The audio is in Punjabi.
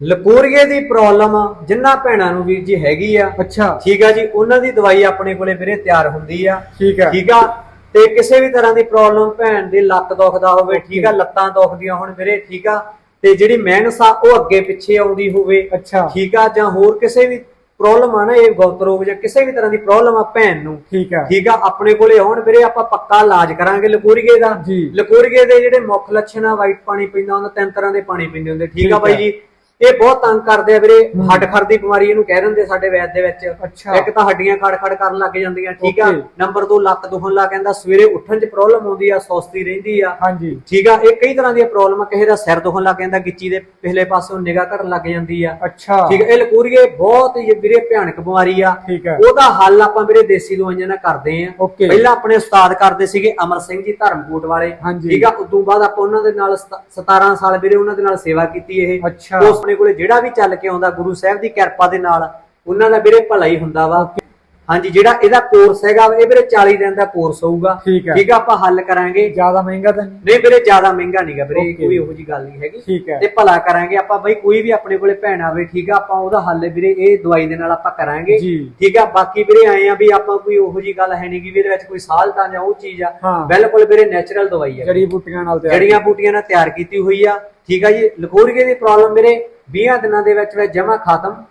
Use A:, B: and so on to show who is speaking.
A: ਲਕੂਰੀਏ ਦੀ ਪ੍ਰੋਬਲਮ ਜਿੰਨਾ ਭੈਣਾਂ ਨੂੰ ਵੀਰ ਜੀ ਹੈਗੀ ਆ।
B: ਅੱਛਾ।
A: ਠੀਕ ਆ ਜੀ ਉਹਨਾਂ ਦੀ ਦਵਾਈ ਆਪਣੇ ਕੋਲੇ ਵੀਰੇ ਤਿਆਰ ਹੁੰਦੀ ਆ।
B: ਠੀਕ ਹੈ
A: ਠੀਕ ਆ? ਤੇ ਕਿਸੇ ਵੀ ਤਰ੍ਹਾਂ ਦੀ ਪ੍ਰੋਬਲਮ ਭੈਣ ਦੀ ਲੱਤ ਦੁਖਦਾ ਹੋਵੇ ਠੀਕ ਆ ਲੱਤਾਂ ਦੁਖਦੀਆਂ ਹੋਣ ਵੀਰੇ ਠੀਕ ਆ? ਤੇ ਜਿਹੜੀ ਮੈਨਸ ਆ ਉਹ ਅੱਗੇ ਪਿੱਛੇ ਆਉਂਦੀ ਹੋਵੇ।
B: ਅੱਛਾ।
A: ਠੀਕ ਆ? ਜਾਂ ਹੋਰ ਕਿਸੇ ਵੀ ਪ੍ਰੋਬਲਮ ਆ ਨਾ ਇਹ ਗੌਤ ਰੋਗ ਜਾਂ ਕਿਸੇ ਵੀ ਤਰ੍ਹਾਂ ਦੀ ਪ੍ਰੋਬਲਮ ਆ ਭੈਣ ਨੂੰ
B: ਠੀਕ ਹੈ
A: ਠੀਕ ਆ ਆਪਣੇ ਕੋਲੇ ਆਉਣ ਵੀਰੇ ਆਪਾਂ ਪੱਕਾ ਇਲਾਜ ਕਰਾਂਗੇ ਲਕੂਰੀਏ ਦਾ। ਲਕੂਰੀਏ ਦੇ ਜਿਹੜੇ ਮੁੱਖ ਲੱਛਣ ਆ ਵਾਈਟ ਪਾਣੀ ਪੀਂਦਾ ਹੁੰਦਾ ਤਿੰਨ ਤਰ੍ਹਾਂ ਦੇ ਪਾਣੀ ਪੀਂਦੇ ਹੁੰਦੇ ਠੀਕ ਆ। ਬਾਈ। ਜੀ? ਇਹ ਬਹੁਤ ਤੰਗ ਕਰਦੇ ਆ ਵੀਰੇ ਹੱਡ ਖੜ ਦੀ ਬਿਮਾਰੀ ਇਹਨੂੰ ਕਹਿ ਦਿੰਦੇ ਸਾਡੇ ਵੈਦ ਦੇ ਵਿੱਚ। ਇੱਕ ਤਾਂ ਹੱਡੀਆਂ ਖੜ ਖੜ ਕਰਨ ਲੱਗ ਜਾਂਦੀਆਂ ਠੀਕ ਆ। ਨੰਬਰ 2 ਲੱਕ ਦੁਖਣ ਲੱਗ ਜਾਂਦਾ ਸਵੇਰੇ ਉੱਠਣ 'ਚ ਪ੍ਰੋਬਲਮ ਆਉਂਦੀ ਆ ਸੁਸਤੀ ਰਹਿੰਦੀ ਆ।
B: ਹਾਂਜੀ।
A: ਠੀਕ ਆ ਇਹ ਕਈ ਤਰ੍ਹਾਂ ਦੀਆਂ ਪ੍ਰੋਬਲਮ ਆ ਕਿਸੇ ਦਾ ਸਿਰ ਦੁਖਣ ਲੱਗ ਜਾਂਦਾ ਗਿੱਚੀ ਦੇ ਪਿਛਲੇ ਪਾਸੋਂ ਨਿਗਾਹ ਘਟਣ ਲੱਗ ਜਾਂਦੀ ਆ।
B: ਅੱਛਾ।
A: ਠੀਕ ਇਹ ਲਕੂਰੀਏ ਬਹੁਤ ਹੀ ਵੀਰੇ ਭਿਆਨਕ ਬਿਮਾਰੀ ਆ। ਉਹਦਾ ਹੱਲ ਆਪਾਂ ਵੀਰੇ ਦੇਸੀ ਦਵਾਈਆਂ ਨਾਲ ਕਰਦੇ ਆ। ਪਹਿਲਾਂ ਆਪਣੇ ਉਸਤਾਦ ਕਰਦੇ ਸੀਗੇ ਅਮਰ ਸਿੰਘ ਜੀ ਧਰਮਕੋਟ ਵਾਲੇ। ਠੀਕ ਆ ਉਦੋਂ ਬਾਅਦ ਆਪਾਂ ਉਹਨਾਂ ਦੇ ਨਾਲ ਸਤ- 17 ਸਾਲ ਵੀਰੇ ਉਹਨਾਂ ਦੇ ਨਾਲ ਸੇਵਾ ਕੀਤੀ ਇਹ।
B: ਅੱਛਾ।
A: ਉਸ ਆਪਣੇ ਕੋਲੇ ਜਿਹੜਾ ਵੀ ਚੱਲ ਕੇ ਆਉਂਦਾ ਗੁਰੂ ਸਾਹਿਬ ਦੀ ਕਿਰਪਾ ਦੇ ਨਾਲ ਉਹਨਾਂ ਦਾ ਵੀਰੇ ਭਲਾ ਹੀ ਹੁੰਦਾ ਵਾ। ਹਾਂਜੀ ਜਿਹੜਾ ਇਹਦਾ ਕੋਰਸ ਹੈਗਾ ਇਹ ਵੀਰੇ 40 ਦਿਨ ਦਾ ਕੋਰਸ ਹੋਊਗਾ।
B: ਠੀਕ ਹੈ।
A: ਆਪਾਂ ਹੱਲ ਕਰਾਂਗੇ।
B: ਜ਼ਿਆਦਾ ਮਹਿੰਗਾ ਤਾਂ ਨਹੀਂ?
A: ਨਹੀਂ ਵੀਰੇ ਜ਼ਿਆਦਾ ਮਹਿੰਗਾ ਨਹੀਂਗਾ ਵੀਰੇ। ਕੋਈ ਉਹੋ ਜੀ ਗੱਲ ਨਹੀਂ ਹੈਗੀ।
B: ਠੀਕ ਹੈ।
A: ਤੇ ਭਲਾ ਕਰਾਂਗੇ ਆਪਾਂ ਬਈ ਕੋਈ ਵੀ ਆਪਣੇ ਕੋਲੇ ਭੈਣ ਆਵੇ ਠੀਕ ਆ ਆਪਾਂ ਉਹਦਾ ਹੱਲ ਵੀਰੇ ਇਹ ਦਵਾਈ ਦੇ ਨਾਲ ਆਪਾਂ ਕਰਾਂਗੇ। ਠੀਕ ਆ ਬਾਕੀ ਵੀਰੇ ਆਏ ਆ ਵੀ ਆਪਾਂ ਕੋਈ ਉਹੋ ਜੀ ਗੱਲ ਹੈ ਨਹੀਂ ਕਿ ਵੀ ਇਹਦੇ ਵਿੱਚ ਕੋਈ ਸਾਲਟਾਂ ਜਾਂ ਉਹ ਚੀਜ਼ ਆ। ਬਿਲਕੁਲ ਵੀਰੇ ਨੈਚੁਰਲ ਦਵਾਈ ਆ
B: ਜੜੀ ਬੂਟੀਆਂ ਨਾਲ ਤਿਆਰ
A: ਜੜੀਆਂ ਬੂਟੀਆਂ ਨਾਲ ਤਿਆਰ ਕੀਤੀ ਹੋਈ ਆ। ਠੀਕ ਆ ਜੀ ਲਕੋਰੀਏ ਦੀ ਪ੍ਰੋਬਲਮ ਵੀਰੇ 20 ਦਿਨਾਂ ਦੇ ਵਿੱਚ ਵਿੱਚ ਜਮਾ ਖਤਮ